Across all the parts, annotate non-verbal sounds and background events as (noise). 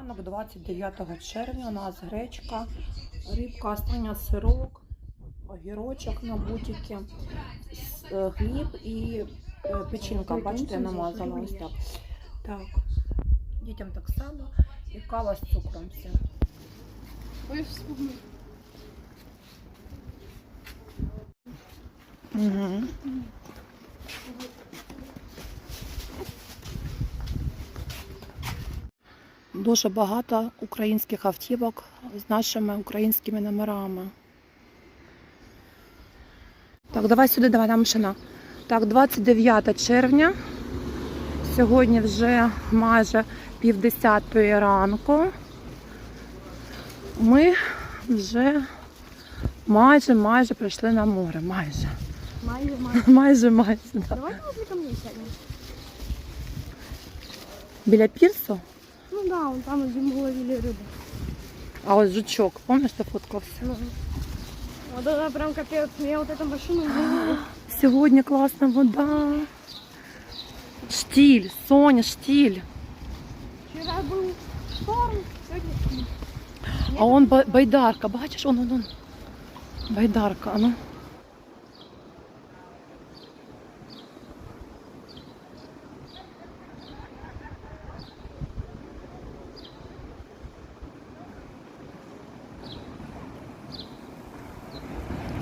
ранок 29 червня. У нас гречка, рибка, остання сирок, огірочок на бутики, с- е, хліб і е, печінка. Бачите, я намазала ось так. Так. Дітям так само. І кава з цукром все. Ой. Угу. Дуже багато українських автівок з нашими українськими номерами. Так, давай сюди, давай нам машина. Так, 29 червня. Сьогодні вже майже півдесятої ранку. Ми вже майже майже прийшли на море. Майже. Майя, (laughs) Майя. Майже майже. Да. Давай возле ко. Біля пірсу, Ну да, вон там, где мы ловили рыбу. а ось жучок, пам'ятаєш, ти фоткався? Ну. Вот это прям капец. Мне вот эта машина не Сьогодні класна вода. Штіль, Соня, штіль. Вчера был шторм, сегодня... А он ба- байдарка, бачиш, он, он, он. Байдарка, а ну.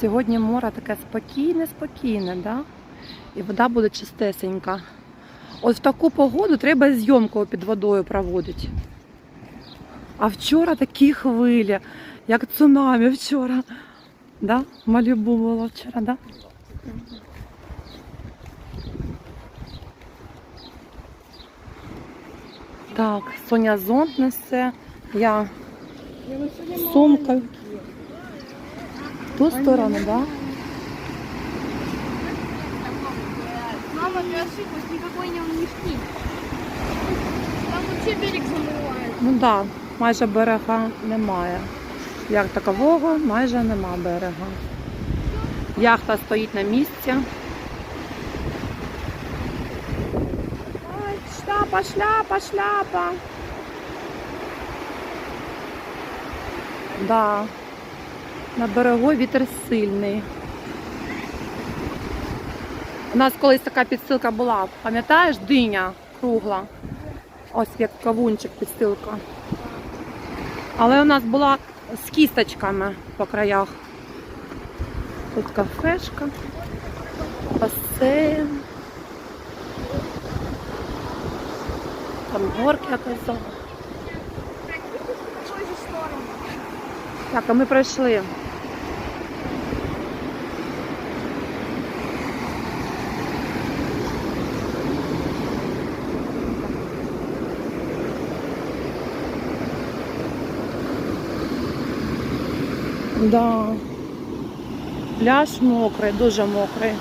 Сьогодні море таке спокійне, спокійне, да? і вода буде чистесенька. От в таку погоду треба зйомку під водою проводити. А вчора такі хвилі, як цунамі вчора. Да? Малібу було вчора, да? Так, Соня зонт несе, я Я на сегодня Сумка. маленькие. в ту сторону, да? Мама, ты ошиблась, никакой не мешки. Там вообще берег замывает. Ну так, да, майже берега немає. Як такового, майже нема берега. Яхта стоїть на місці. Ой, шляпа, шляпа, шляпа. Да. На берегу вітер сильний. У нас колись така підстилка була, пам'ятаєш, диня кругла. Ось як кавунчик підстилка. Але у нас була з кісточками по краях. Тут кафешка, басейн. Там горки якось. Так, а ми пройшли. Да. Пляж мокрий, дуже мокрий.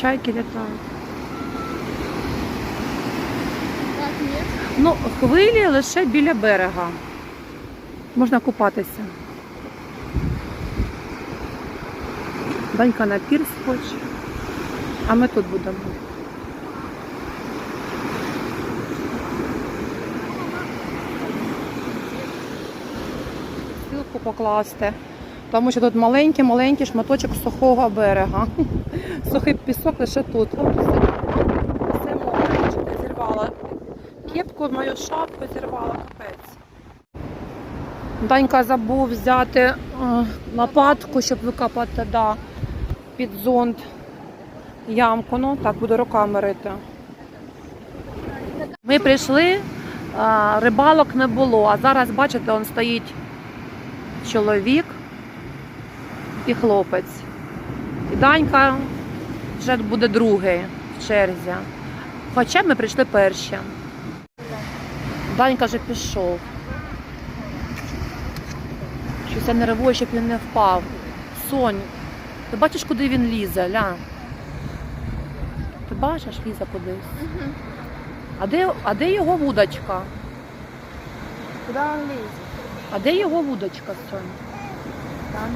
Чайки літають. Ну, хвилі лише біля берега. Можна купатися. Данька на пірс хоче. А ми тут будемо. Покласти. Тому що тут маленький-маленький шматочок сухого берега. (laughs) Сухий пісок лише тут. Все, мокре, зірвала. Кепку, мою шапку зірвала капець. Данька забув взяти е, лопатку, щоб викопати да, під зонт ямку. Ну, так, буду руками рити. Ми прийшли, рибалок не було, а зараз, бачите, он стоїть чоловік і хлопець. І Данька вже буде другий в черзі. Хоча ми прийшли перші. Данька вже пішов. Щось я нервую, щоб він не впав. Сонь, ти бачиш, куди він лізе, ля? Ти бачиш, лізе кудись? А де, а де його вудочка? Куда он лезет? А де його вудочка, Сонь? Там.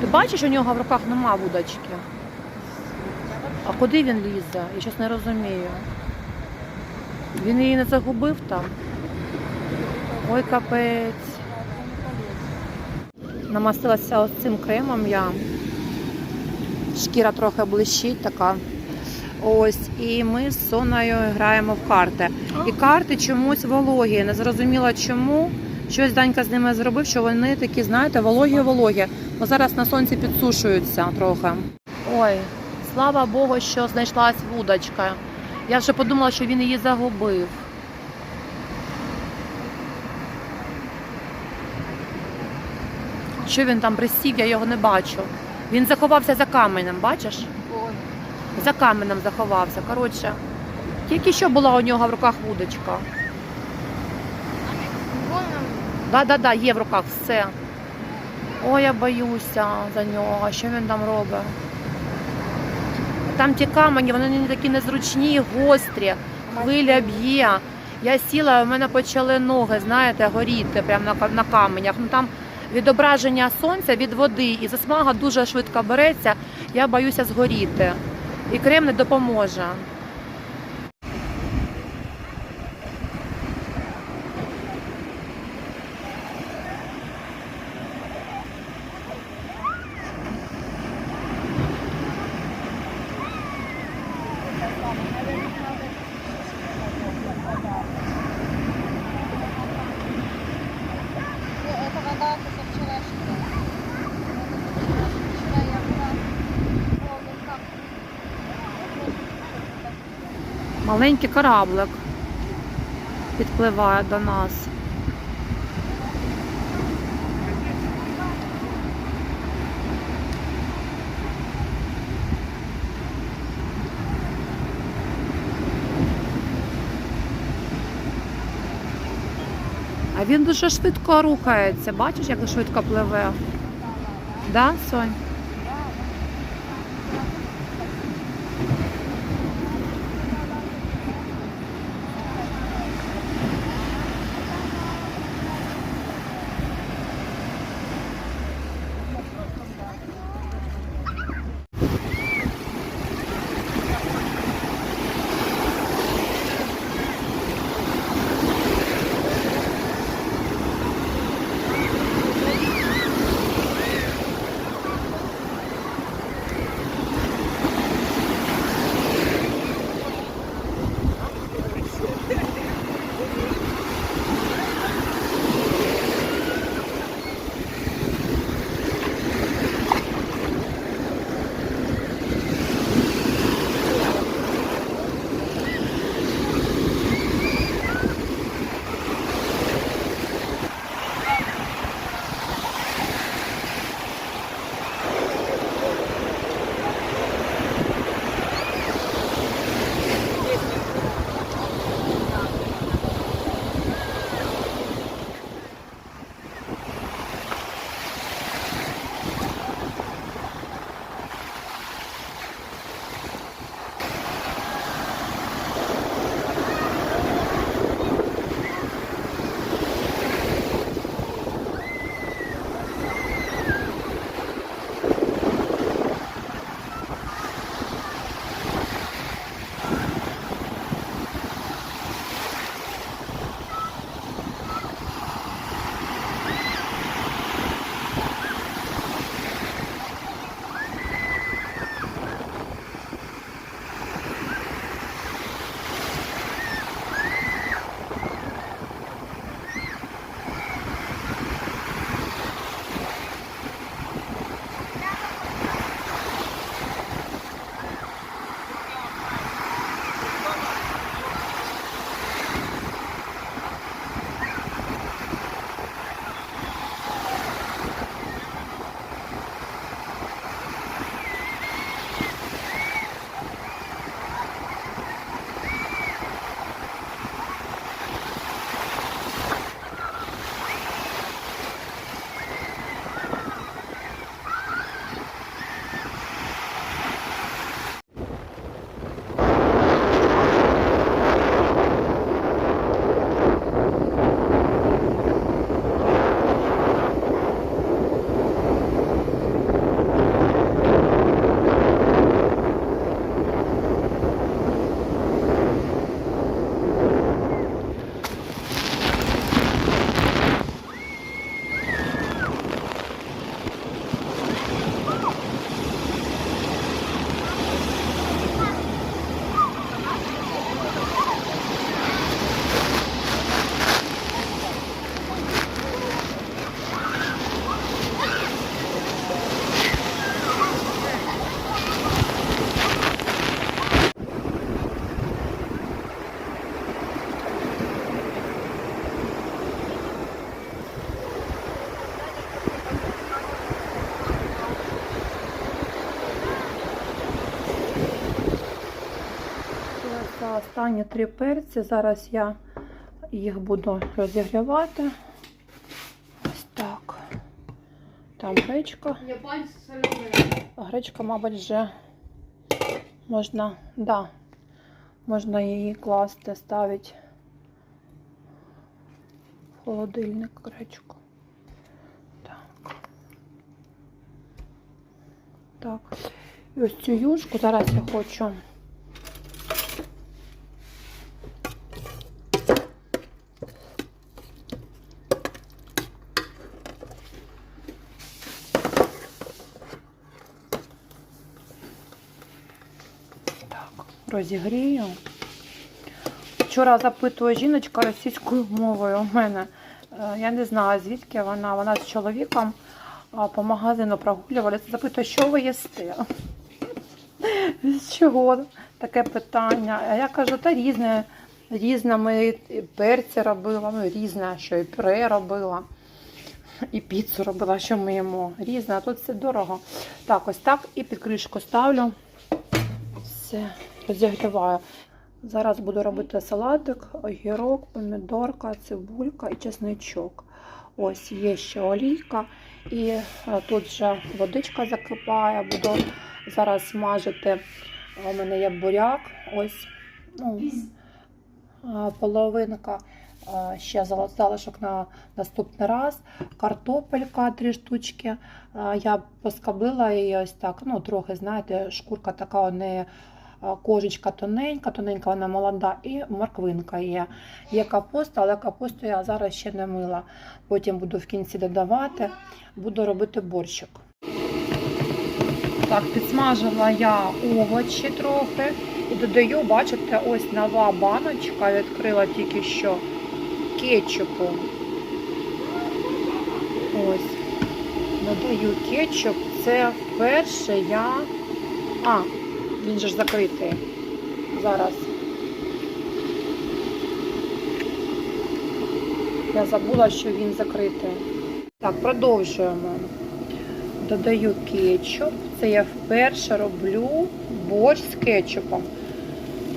Ти бачиш, у нього в руках нема вудочки. А куди він лізе? Я щось не розумію. Він її не загубив там. Ой, капець. Намастилася ось цим кремом я. Шкіра трохи блищить така. Ось, і ми з Соною граємо в карти. І карти чомусь вологі. Не зрозуміла чому. Щось Данька з ними зробив, що вони такі, знаєте, вологі-вологі. Бо зараз на сонці підсушуються трохи. Ой, слава Богу, що знайшлась вудочка. Я вже подумала, що він її загубив. Що він там присів, я його не бачу. Він заховався за каменем, бачиш? Ой. За каменем заховався. Коротше, тільки що була у нього в руках вудочка. Вон он. Да-да-да, є в руках все. Ой, я боюся за нього. Що він там робить? Там ті камені, вони такі незручні, гострі, хвиля б'є. Я сіла, у мене почали ноги, знаєте, горіти прямо на, на каменях. Ну там відображення сонця від води і засмага дуже швидко береться. Я боюся згоріти. І крем не допоможе. Это вода со вчерашнего. Вчера я была. О, ну как? Маленький кораблик підпливає до нас. А він дуже швидко рухається. Бачиш, як швидко пливе? Да, Сонь? Останні три перці. Зараз я їх буду розігрівати. Ось так. Там гречка. Гречка, мабуть, вже можна, да, можна її класти, ставити в холодильник гречку. Так. Так. І ось цю юшку зараз я хочу. Так, розігрію. Вчора запитує жіночка російською мовою у мене. Е, Я не знаю, звідки вона. Вона з чоловіком по магазину прогулювалися. Запитує, що ви їсте? (laughs) З чого таке питання? А я кажу, та різне, різне ми і перці робила, ну різне, що і пюре робила, і піцу робила, що ми їмо. Різне, а тут все дорого. Так, ось так і під кришку ставлю. Все, розігріваю. Зараз буду робити салатик, огірок, помідорка, цибулька і чесничок. Ось є ще олійка. І е, тут вже водичка закипає. Буду зараз смажити. У мене є буряк. Ось ну, е, половинка. е, Ще залишок на наступний раз. Картопелька три штучки. Я поскоблила її ось так. Ну, трохи, знаєте, шкурка така не кожечка тоненька, тоненька вона молода, і морквинка є. Є капуста, але капусту я зараз ще не мила. Потім буду в кінці додавати, буду робити борщик. Так, підсмажила я овочі трохи і додаю, бачите, ось нова баночка, відкрила тільки що кетчупу. Ось. Додаю кетчуп. Це вперше я. А, він же ж закритий. Зараз. Я забула, що він закритий. Так, продовжуємо. Додаю кетчуп. Це я вперше роблю борщ з кетчупом.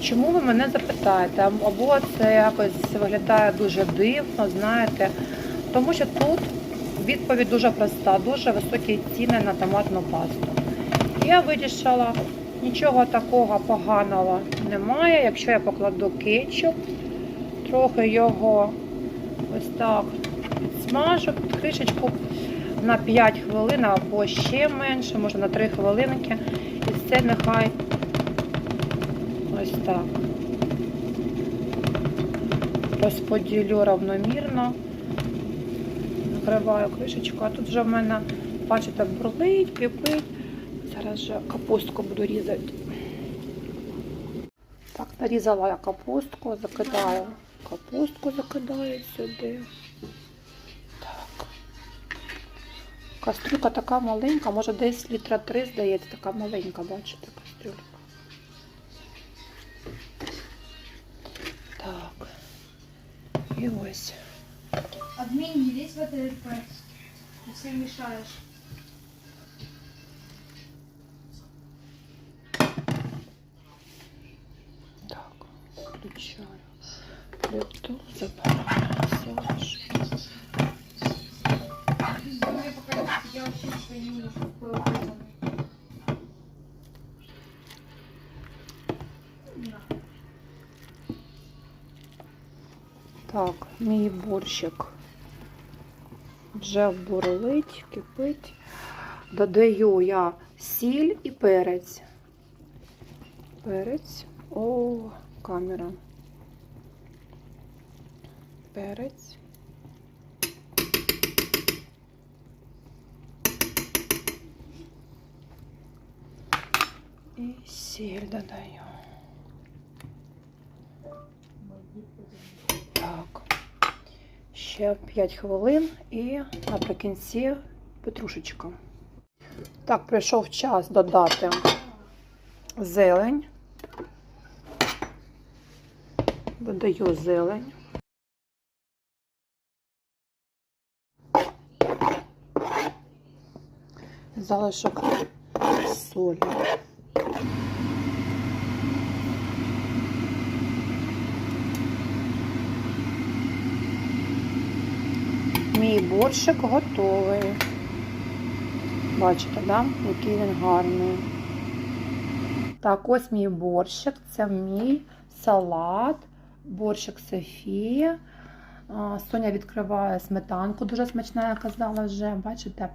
Чому ви мене запитаєте? Або це якось виглядає дуже дивно, знаєте. Тому що тут відповідь дуже проста, дуже високі ціни на томатну пасту. Я вирішила, нічого такого поганого немає. Якщо я покладу кетчуп, трохи його ось так підсмажу під кришечку на 5 хвилин або ще менше, може на 3 хвилинки. І це нехай ось так. Розподілю равномірно. Накриваю кришечку, а тут вже в мене, бачите, бурлить, кипить. Зараз же капустку буду різати. Так, нарізала я капустку, закидаю. Капустку закидаю сюди. Так. Кастрюлька така маленька, може десь літра три, здається, така маленька, бачите, кастрюлька. Так. І ось. Лезь в это РП. Ты всем включаю плиту, забираю. На. Так, мій борщик вже бурлить, кипить. Додаю я сіль і перець. Перець. О, камера. Перець. І сіль додаю. Так. Ще 5 хвилин і наприкінці петрушечка. Так, прийшов час додати зелень додаю зелень. Залишок солі. Мій борщик готовий. Бачите, да? який він гарний. Так, ось мій борщик, це мій салат борщик Софія. Соня відкриває сметанку, дуже смачна, я казала вже, бачите?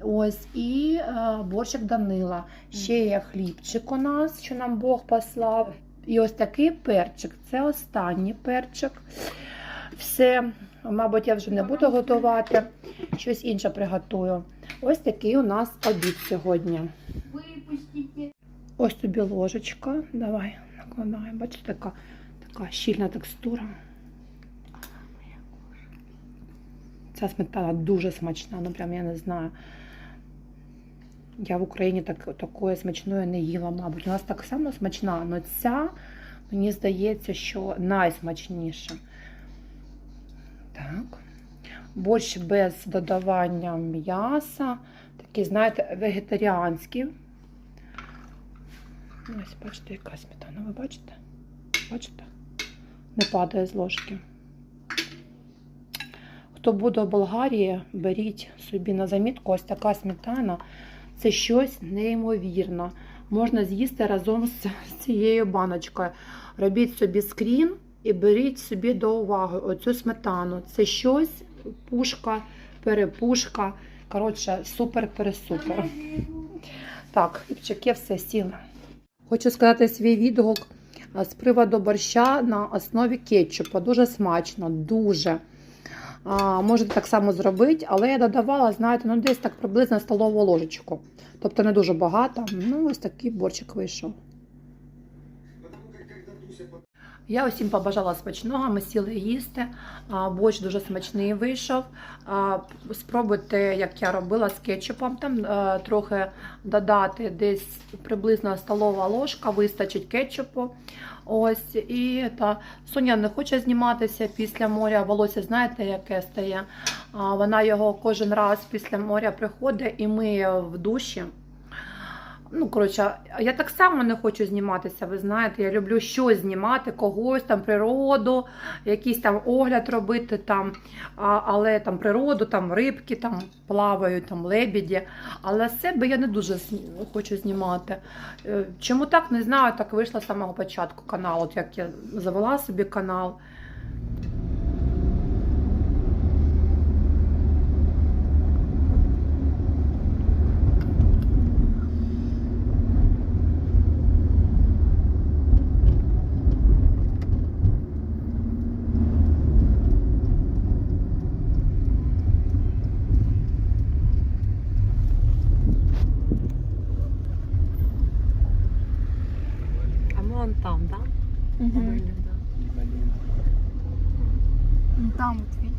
Ось і е, борщик Данила. Ще є хлібчик у нас, що нам Бог послав. І ось такий перчик. Це останній перчик. Все, мабуть, я вже не буду готувати. Щось інше приготую. Ось такий у нас обід сьогодні. Выпустите. Ось тобі ложечка. Давай, накладай. Бачите, така, така щільна текстура. Ця сметана дуже смачна, ну прям я не знаю. Я в Україні так, такої смачної не їла, мабуть. У нас так само смачна, але ця, мені здається, що найсмачніша. Так. Борщ без додавання м'яса. Такий, знаєте, вегетаріанський. Ось, бачите, яка сметана, ви бачите? Бачите? Не падає з ложки. Хто буде в Болгарії, беріть собі на замітку ось така сметана. Це щось неймовірне. Можна з'їсти разом з цією баночкою. Робіть собі скрін і беріть собі до уваги оцю сметану. Це щось пушка, перепушка. Коротше, супер-пересупер. Так, хлібчики, все сіли. Хочу сказати свій відгук з приводу борща на основі кетчупу. Дуже смачно, дуже. А, можете так само зробити, але я додавала, знаєте, ну десь так приблизно столову ложечку. Тобто не дуже багато. Ну, ось такий борщик вийшов. Я усім побажала смачного, ми сіли їсти. Борщ дуже смачний вийшов. Спробуйте, як я робила з кетчупом, там е, трохи додати десь приблизно столова ложка, вистачить кетчупу. Ось і та Соня не хоче зніматися після моря. Волосся, знаєте, яке стає. Вона його кожен раз після моря приходить і миє в душі. Ну, коротше, я так само не хочу зніматися, ви знаєте, я люблю щось знімати, когось там, природу, якийсь там огляд робити, там, а, але там природу, там рибки там плавають, там лебіді. Але себе я не дуже хочу знімати. Е, Чому так, не знаю, так вийшло з самого початку каналу, от як я завела собі канал.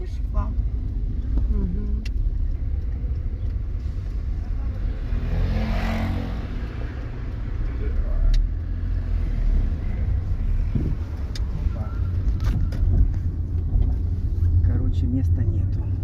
пришла. Угу. Короче, места нету.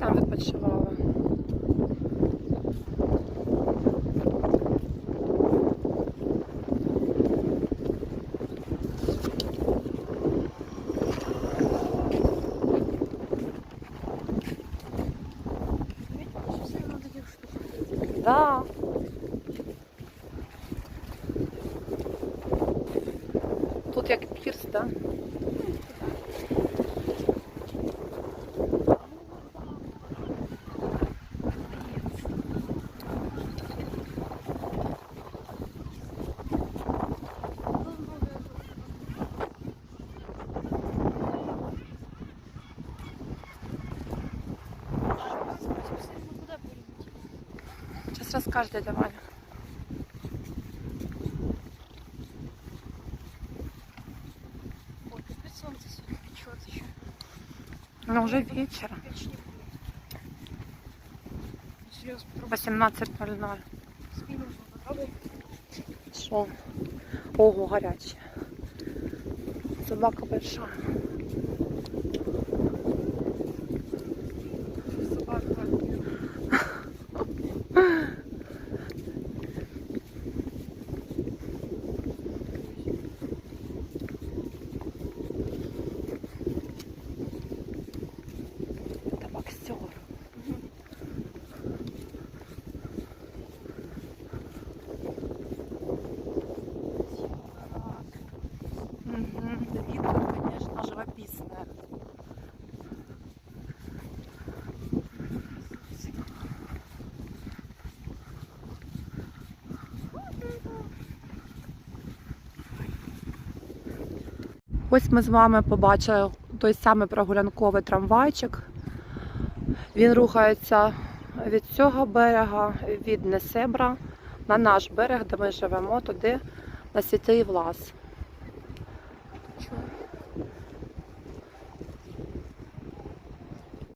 Там відпочивали. Совсем на таких штуках. Да. Тут як пірс, да? Розкажеш, дядя Ваня. Ой, капец, солнце сегодня печет еще. Ну, вечір. Печь не будет. Серьезно, 18.00. спину попробуй. Що? Ого, гаряче. Собака большая. Собака. Це боксер. Угу. Видно, конечно, живописное. Ось ми з вами побачили той самий прогулянковий трамвайчик. Він рухається від цього берега, від Несебра, на наш берег, де ми живемо, туди на святий Влас.